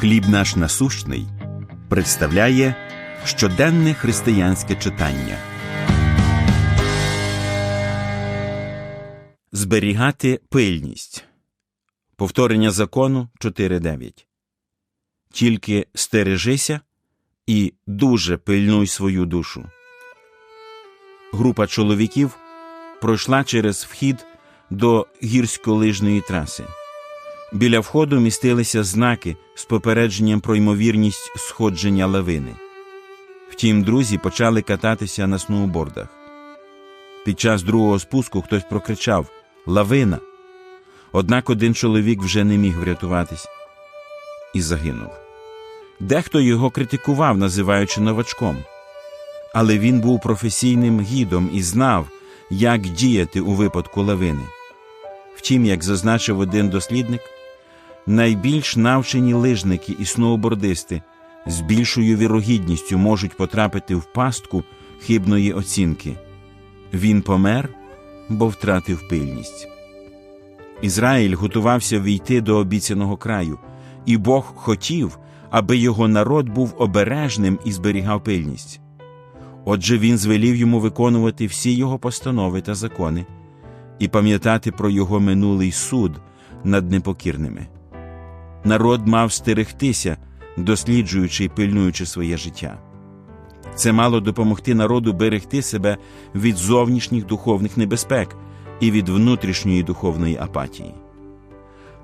Хліб наш насущний представляє щоденне християнське читання. Зберігати пильність. Повторення закону 4.9. Тільки стережися і дуже пильнуй свою душу. Група чоловіків пройшла через вхід до гірськолижної траси. Біля входу містилися знаки з попередженням про ймовірність сходження лавини. Втім, друзі почали кататися на сноубордах. Під час другого спуску хтось прокричав Лавина. Однак один чоловік вже не міг врятуватись і загинув. Дехто його критикував, називаючи новачком. Але він був професійним гідом і знав, як діяти у випадку лавини. Втім, як зазначив один дослідник, найбільш навчені лижники і сноубордисти з більшою вірогідністю можуть потрапити в пастку хибної оцінки. Він помер, бо втратив пильність. Ізраїль готувався війти до обіцяного краю, і Бог хотів, аби його народ був обережним і зберігав пильність. Отже, він звелів йому виконувати всі його постанови та закони і пам'ятати про його минулий суд над непокірними. Народ мав стерегтися, досліджуючи і пильнуючи своє життя. Це мало допомогти народу берегти себе від зовнішніх духовних небезпек і від внутрішньої духовної апатії.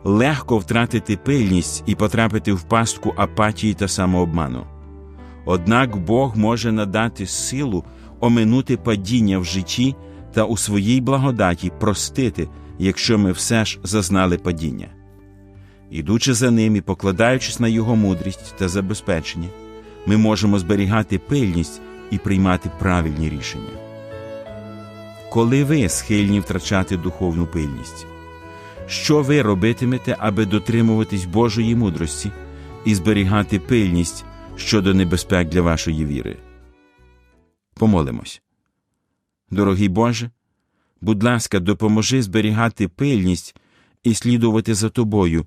Легко втратити пильність і потрапити в пастку апатії та самообману. Однак Бог може надати силу оминути падіння в житті та у своїй благодаті простити, якщо ми все ж зазнали падіння. Ідучи за ним і покладаючись на Його мудрість та забезпечення, ми можемо зберігати пильність і приймати правильні рішення. Коли ви схильні втрачати духовну пильність, що ви робитимете, аби дотримуватись Божої мудрості і зберігати пильність щодо небезпек для вашої віри? Помолимось. Дорогий Боже, будь ласка, допоможи зберігати пильність і слідувати за тобою